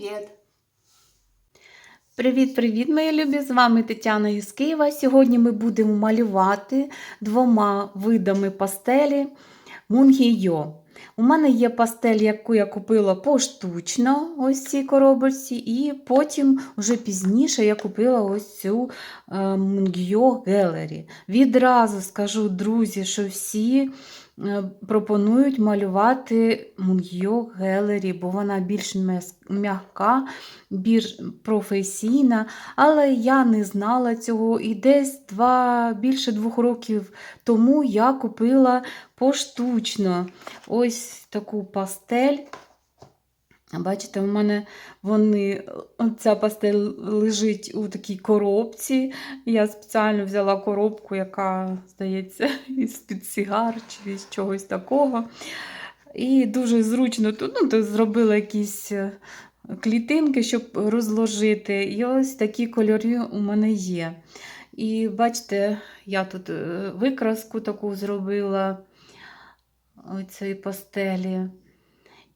Привіт! Привіт-привіт, мої любі! З вами Тетяна із Києва. Сьогодні ми будемо малювати двома видами пастелі Мунгійо. У мене є пастель, яку я купила поштучно, ось цій коробочці, і потім, вже пізніше, я купила ось цю е, Мунгйо Гелері. Відразу скажу, друзі, що всі пропонують малювати Мунгйо Гелері, бо вона більш м'яка, більш професійна, але я не знала цього. І десь два, більше двох років тому я купила поштучно ось таку пастель. Бачите, у мене вони, ця пастель лежить у такій коробці. Я спеціально взяла коробку, яка, здається, із-під сигар чи з чогось такого. І дуже зручно тут ну, зробила якісь е, клітинки, щоб розложити. І ось такі кольори у мене є. І бачите, я тут е, викраску таку зробила цієї пастелі.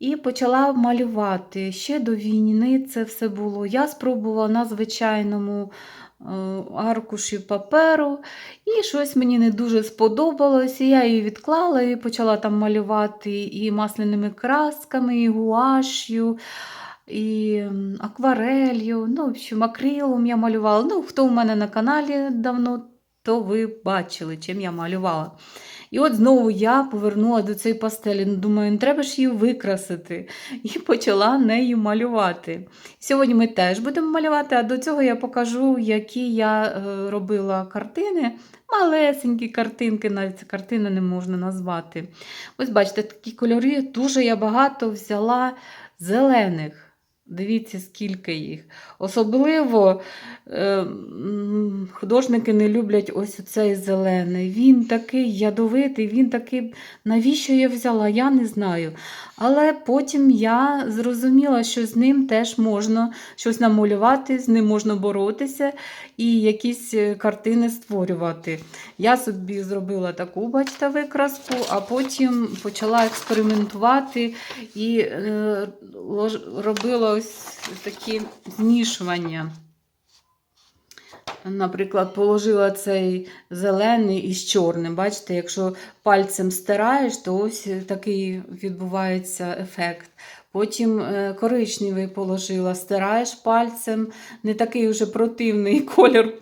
І почала малювати. Ще до війни це все було. Я спробувала на звичайному е, аркуші паперу, і щось мені не дуже сподобалось. І я її відклала і почала там малювати і масляними красками, і гуаш'ю, і акварелью. Ну, в общем, акрилом я малювала. Ну, хто у мене на каналі давно, то ви бачили, чим я малювала. І от знову я повернула до цієї пастелі. Ну, Думаю, не треба ж її викрасити. І почала нею малювати. Сьогодні ми теж будемо малювати, а до цього я покажу, які я е, робила картини. Малесенькі картинки, навіть це картини не можна назвати. Ось бачите, такі кольори дуже я багато взяла зелених. Дивіться, скільки їх. Особливо е, художники не люблять ось цей зелений. Він такий ядовитий, він такий. Навіщо я взяла? Я не знаю. Але потім я зрозуміла, що з ним теж можна щось намалювати, з ним можна боротися і якісь е, картини створювати. Я собі зробила таку, бачите, викраску, а потім почала експериментувати і е, робила ось такі змішування. Наприклад, положила цей зелений із чорним. Бачите, якщо пальцем стираєш, то ось такий відбувається ефект. Потім е, коричневий положила, стираєш пальцем, не такий вже противний колір.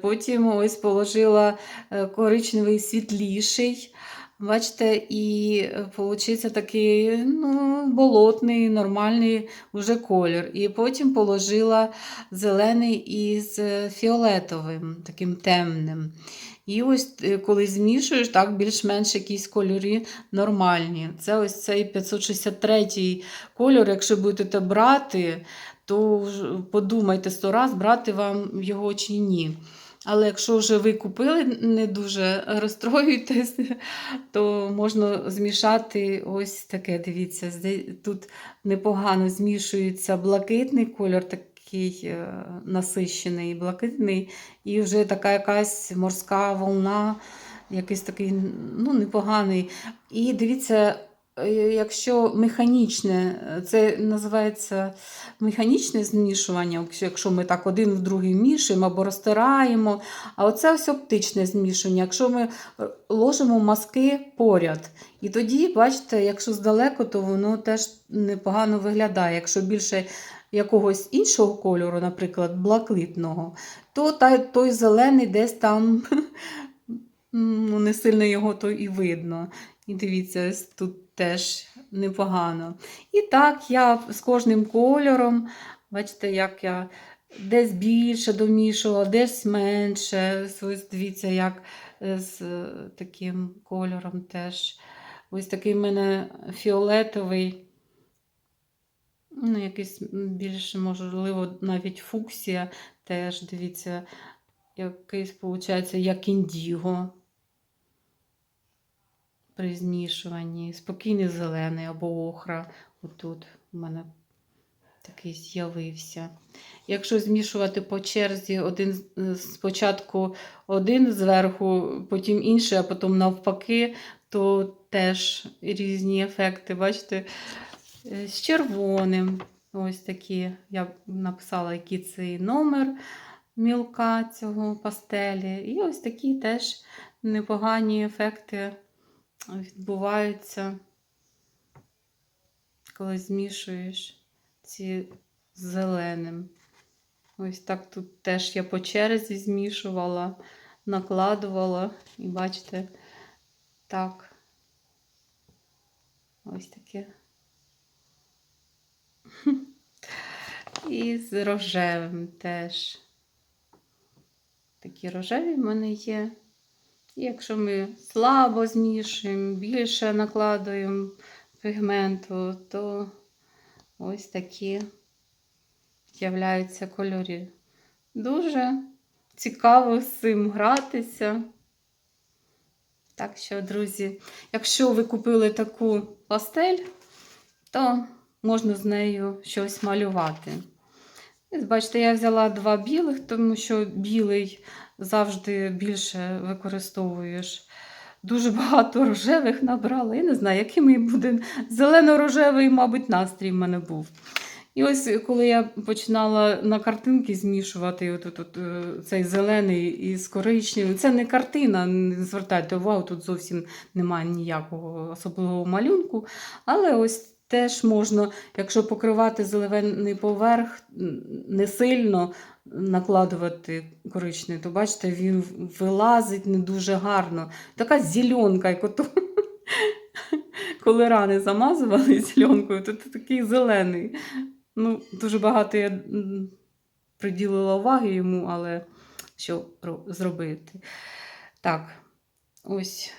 Потім ось положила е, коричневий світліший. Бачите, і виходить такий ну, болотний, нормальний вже колір. І потім положила зелений із е, фіолетовим, таким темним. І ось е, коли змішуєш, так більш-менш якісь кольори нормальні. Це ось цей 563 кольор, якщо будете брати, то подумайте сто раз, брати вам його чи ні. Але якщо вже ви купили, не дуже розстроюйтесь, то можна змішати ось таке. Дивіться, тут непогано змішується блакитний кольор, такий е, насищений, блакитний, і вже така якась морська волна, якийсь такий ну, непоганий. І дивіться, якщо механічне, е, це називається механічне змішування, якщо- ми так один в другий мішуємо або розтираємо. А оце ось оптичне змішування. Якщо ми е, ложимо маски поряд. І тоді, бачите, якщо здалеку, то воно теж непогано виглядає. Якщо більше якогось іншого кольору, наприклад, блакитного, то той зелений десь там ну, не сильно його то і видно. І дивіться, ось тут теж непогано. І так я з кожним кольором, бачите, як я десь більше домішувала, десь менше. Ось дивіться, як е, з е, таким кольором теж. Ось такий в мене фіолетовий. Ну, якийсь більш, можливо, навіть фуксія теж, дивіться, якийсь, виходить, як індіго при змішуванні. Спокійний зелений або охра. Отут у мене такий з'явився. Якщо змішувати по черзі, один спочатку один зверху, потім інший, а потім навпаки, то теж різні ефекти. Бачите, е, з червоним. Ось такі. Я написала, який цей номер мілка цього пастелі. І ось такі теж непогані ефекти відбуваються, коли змішуєш ці з зеленим. Ось так тут теж я по черзі змішувала, накладувала, і бачите, так. Ось таке. І з рожевим теж. Такі рожеві в мене є. Якщо ми слабо змішуємо, більше накладуємо пігменту, то ось такі з'являються кольори. Дуже цікаво з цим гратися. Так що, друзі, якщо ви купили таку пастель, то можна з нею щось малювати. Бачите, я взяла два білих, тому що білий завжди більше використовуєш. Дуже багато рожевих набрала. Я не знаю, який мій буде зелено-рожевий, мабуть, настрій в мене був. І ось коли я починала на картинки змішувати от, от, от, е, цей зелений із коричневим, це не картина, не звертайте увагу, тут зовсім немає ніякого особливого малюнку. Але ось теж можна, якщо покривати зелений поверх, не сильно накладувати коричневий, то бачите, він вилазить не дуже гарно. Така зеленка, як ото. Коли рани замазували зеленкою, то такий зелений. Ну, дуже багато я приділила уваги йому, але що зробити? Так, ось.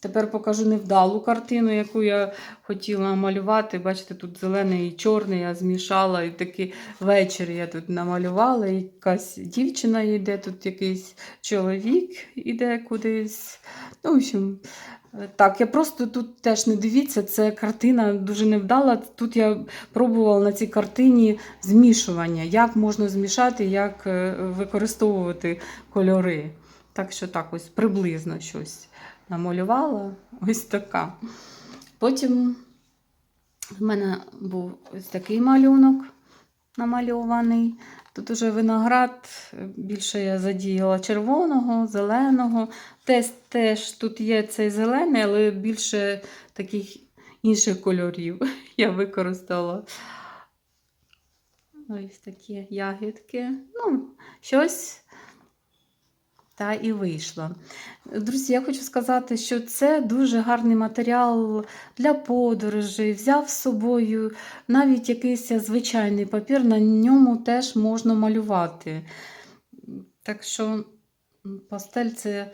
Тепер покажу невдалу картину, яку я хотіла малювати. Бачите, тут зелений і чорний, я змішала, і такий вечір я тут намалювала. Якась дівчина йде, тут якийсь чоловік іде кудись. Ну, в общем, так, я просто тут теж не дивіться, це картина дуже невдала. Тут я пробувала на цій картині змішування, як можна змішати, як е, використовувати кольори. Так що так, ось приблизно щось намалювала. Ось така. Потім в мене був ось такий малюнок намальований. Тут уже виноград, більше я задіяла червоного, зеленого. Теж, теж тут є цей зелений, але більше таких інших кольорів я використала. Ось такі ягідки. Ну, щось та і вийшло. Друзі, я хочу сказати, що це дуже гарний матеріал для подорожей. Взяв з собою навіть якийсь звичайний папір, на ньому теж можна малювати. Так що пастель це.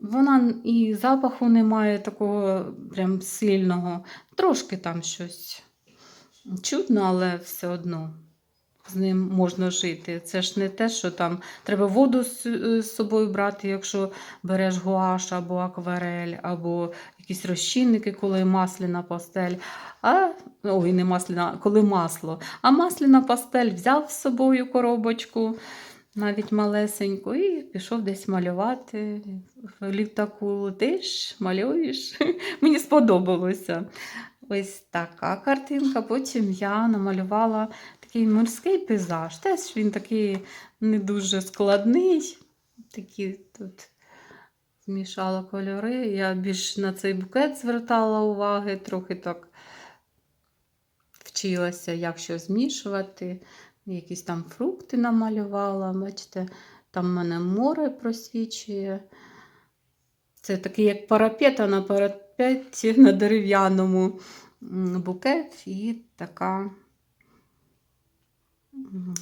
Вона і запаху не має такого прям сильного. Трошки там щось чутно, але все одно з ним можна жити. Це ж не те, що там треба воду з, е, з собою брати, якщо береш гуаш або акварель, або якісь розчинники, коли масляна пастель. А, ой, не масляна, коли масло. А масляна пастель взяв з собою коробочку, навіть малесеньку, і пішов десь малювати. В літаку летиш, малюєш. Мені сподобалося. Ось така картинка. Потім я намалювала такий морський пейзаж. Теж він такий не дуже складний. Такі тут змішала кольори. Я більш на цей букет звертала уваги, трохи так вчилася, як що змішувати. Якісь там фрукти намалювала. Бачите, там в мене море просвічує. Це такий як парапет, на парапеті на дерев'яному букет і така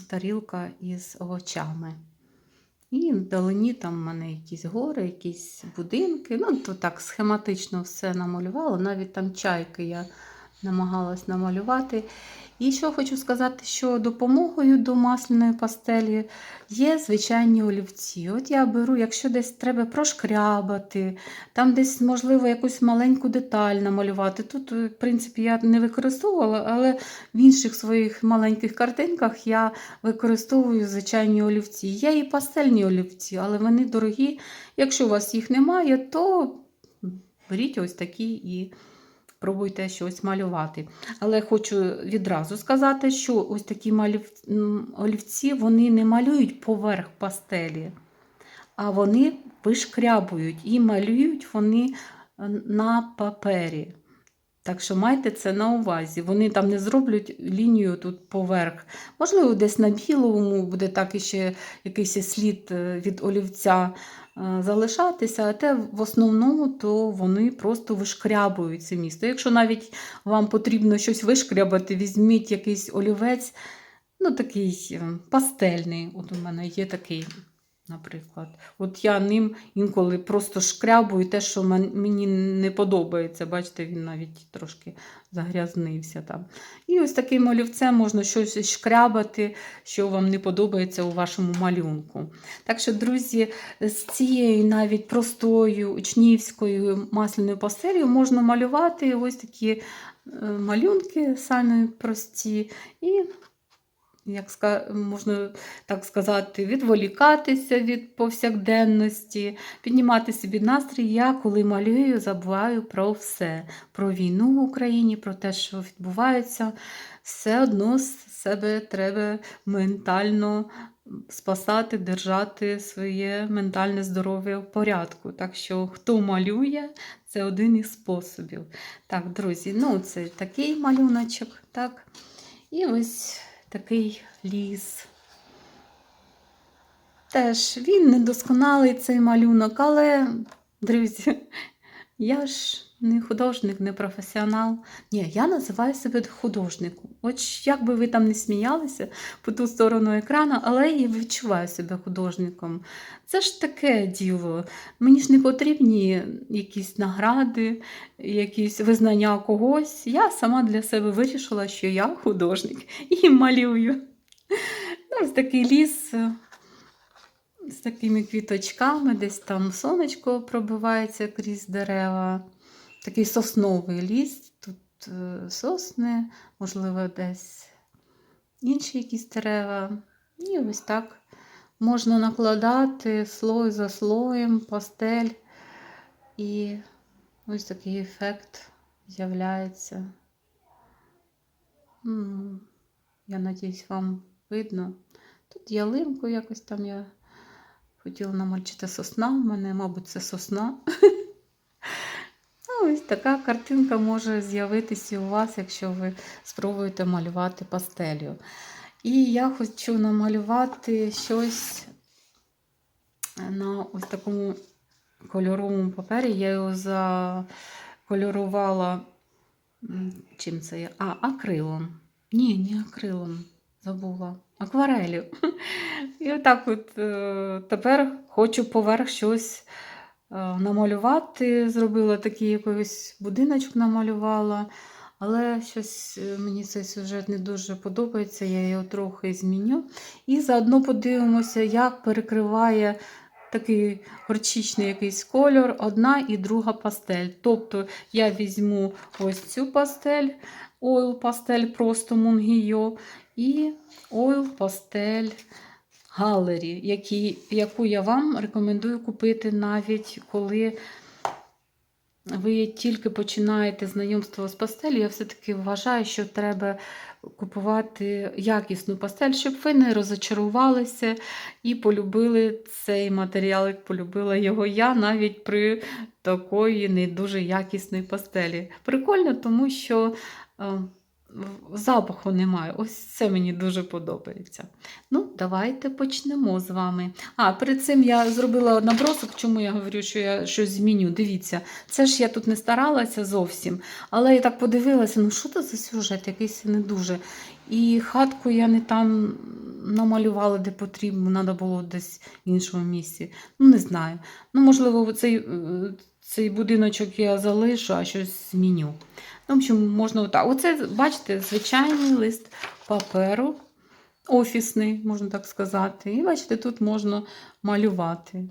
тарілка із овочами. І вдалині там в мене якісь гори, якісь будинки. Ну, то так схематично все намалювала. Навіть там чайки я намагалась намалювати. І що хочу сказати, що допомогою до масляної пастелі є звичайні олівці. От я беру, якщо десь треба прошкрябати, там десь, можливо, якусь маленьку деталь намалювати. Тут, в принципі, я не використовувала, але в інших своїх маленьких картинках я використовую звичайні олівці. Є і пастельні олівці, але вони дорогі. Якщо у вас їх немає, то беріть ось такі і пробуйте щось малювати. Але хочу відразу сказати, що ось такі олівці вони не малюють поверх пастелі, а вони вишкрябують і малюють вони е, на папері. Так що майте це на увазі. Вони там не зроблять лінію тут поверх. Можливо, десь на білому буде так іще якийсь слід е, від олівця залишатися, а те в основному то вони просто вишкрябують це місто. Якщо навіть вам потрібно щось вишкрябати, візьміть якийсь олівець, ну такий е, пастельний. От у мене є такий. Наприклад, от я ним інколи просто шкрябую те, що мені не подобається. Бачите, він навіть трошки загрязнився там. І ось таким олівцем можна щось шкрябати, що вам не подобається у вашому малюнку. Так що, друзі, з цією навіть простою учнівською масляною пастелью можна малювати ось такі е, малюнки, самі прості. І як можна так сказати, відволікатися від повсякденності, піднімати собі настрій. Я, коли малюю, забуваю про все: про війну в Україні, про те, що відбувається. Все одно з себе треба ментально спасати, держати своє ментальне здоров'я в порядку. Так що, хто малює, це один із способів. Так, друзі, ну це такий малюночок. так. І ось такий ліс. Теж він недосконалий цей малюнок, але, друзі, я ж не художник, не професіонал. Ні, я називаю себе художником. От як би ви там не сміялися по ту сторону екрану, але я відчуваю себе художником. Це ж таке діло. Мені ж не потрібні якісь награди, якісь визнання когось. Я сама для себе вирішила, що я художник і малюю. Ну, ось такий ліс з такими квіточками, десь там сонечко пробивається крізь дерева. Такий сосновий ліс. Тут е, сосни, можливо, десь інші якісь дерева. І ось так можна накладати слой за слоєм, пастель. І ось такий ефект з'являється. Я надіюсь, вам видно. Тут ялинку якось там я хотіла намальчити сосна. У мене, мабуть, це сосна. Така картинка може з'явитися у вас, якщо ви спробуєте малювати пастелью. І я хочу намалювати щось на ось такому кольоровому папері. Я його закольорувала. Чим це є? А, акрилом. Ні, не акрилом. Забула. Акварелю. І отак от е, тепер хочу поверх щось е, намалювати. Зробила такий якийсь будиночок намалювала. Але щось е, мені цей сюжет не дуже подобається, я його трохи зміню. І заодно подивимося, як перекриває такий горчичний якийсь кольор, одна і друга пастель. Тобто я візьму ось цю пастель, ойл пастель просто Мунгіо, і ойл пастель Галері, які, яку я вам рекомендую купити навіть коли ви тільки починаєте знайомство з пастелью, я все-таки вважаю, що треба купувати якісну пастель, щоб ви не розочарувалися і полюбили цей матеріал, як полюбила його я, навіть при такої не дуже якісної пастелі. Прикольно, тому що е, запаху немає. Ось це мені дуже подобається. Ну, давайте почнемо з вами. А, перед цим я зробила набросок, чому я говорю, що я щось зміню. Дивіться, це ж я тут не старалася зовсім, але я так подивилася, ну що це за сюжет, якийсь не дуже. І хатку я не там намалювала, де потрібно, треба було десь в іншому місці. Ну, не знаю. Ну, можливо, цей, е, цей будиночок я залишу, а щось зміню. Ну, в общем, можна отак. Оце, бачите, звичайний лист паперу, офісний, можна так сказати. І бачите, тут можна малювати.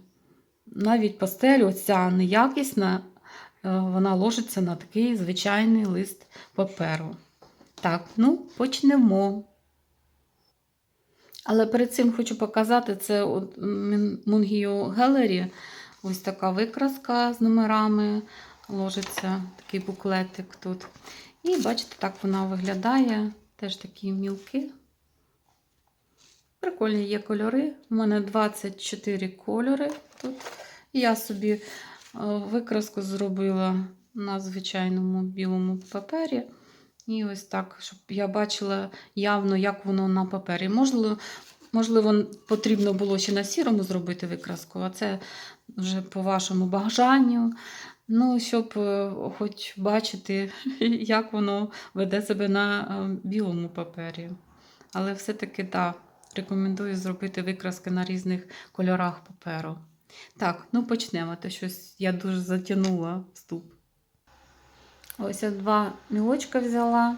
Навіть пастель, оця неякісна, е, вона ложиться на такий звичайний лист паперу. Так, ну, почнемо. Але перед цим хочу показати це Мунгіо Gallery. Ось така викраска з номерами. Ложиться такий буклетик тут. І бачите, так вона виглядає. Теж такі мілки. Прикольні є кольори. У мене 24 кольори тут. Я собі е, викраску зробила на звичайному білому папері. І ось так, щоб я бачила явно, як воно на папері. Можливо, можливо, потрібно було ще на сірому зробити викраску, а це вже по вашому бажанню. Ну, щоб е, хоч бачити, як воно веде себе на е, білому папері. Але все-таки так, рекомендую зробити викраски на різних кольорах паперу. Так, ну почнемо. То щось я дуже затягнула вступ. Ось я два мілочка взяла.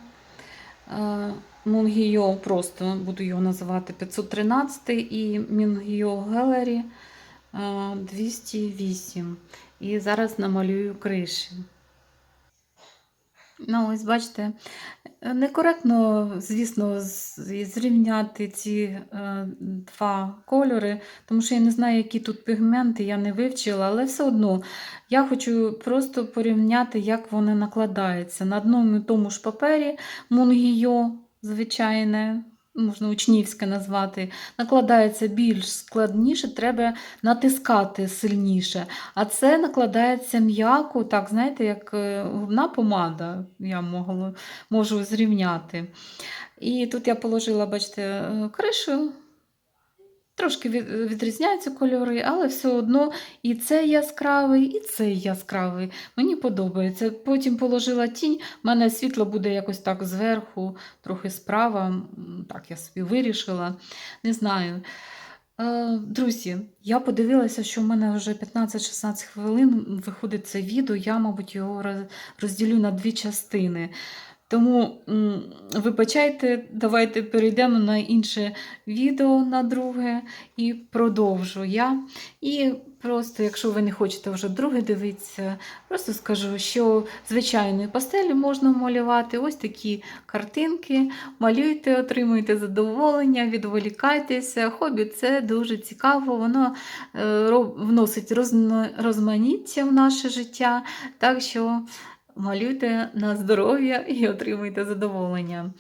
Е, Мунгіо, просто буду його називати 513 і Мінгіо Гелері 208. І зараз намалюю криші. Ну, ось бачите, некоректно, звісно, зрівняти ці е, два кольори, тому що я не знаю, які тут пігменти, я не вивчила, але все одно я хочу просто порівняти, як вони накладаються. На одному і тому ж папері Мунгіо, звичайне, можна учнівське назвати, накладається більш складніше, треба натискати сильніше. А це накладається м'яко, так, знаєте, як е, губна помада, я можу, можу зрівняти. І тут я положила, бачите, е, кришу. Трошки відрізняються кольори, але все одно і цей яскравий, і цей яскравий. Мені подобається. Потім положила тінь, в мене світло буде якось так зверху, трохи справа. Так я собі вирішила. Не знаю. Е, Друзі, я подивилася, що в мене вже 15-16 хвилин виходить це відео. Я, мабуть, його розділю на дві частини. Тому вибачайте, давайте перейдемо на інше відео на друге і продовжу я. І просто, якщо ви не хочете вже друге дивитися, просто скажу, що звичайної пастелі можна малювати ось такі картинки. Малюйте, отримуйте задоволення, відволікайтеся. Хобі це дуже цікаво, воно е, вносить розманіття в наше життя. Так що малюйте на здоров'я і отримуйте задоволення.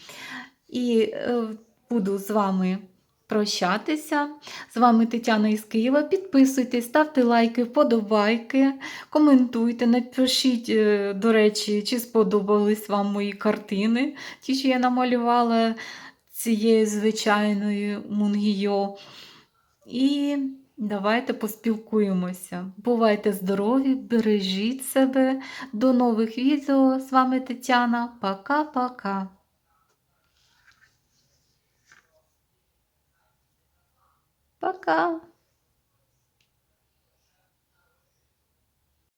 І е, буду з вами прощатися. З вами Тетяна із Києва. Підписуйтесь, ставте лайки, вподобайки, коментуйте, напишіть, е, до речі, чи сподобались вам мої картини, ті, що я намалювала цією звичайною мунгіо. І давайте поспілкуємося. Бувайте здорові, бережіть себе. До нових відео. З вами Тетяна. Пока-пока. Пока.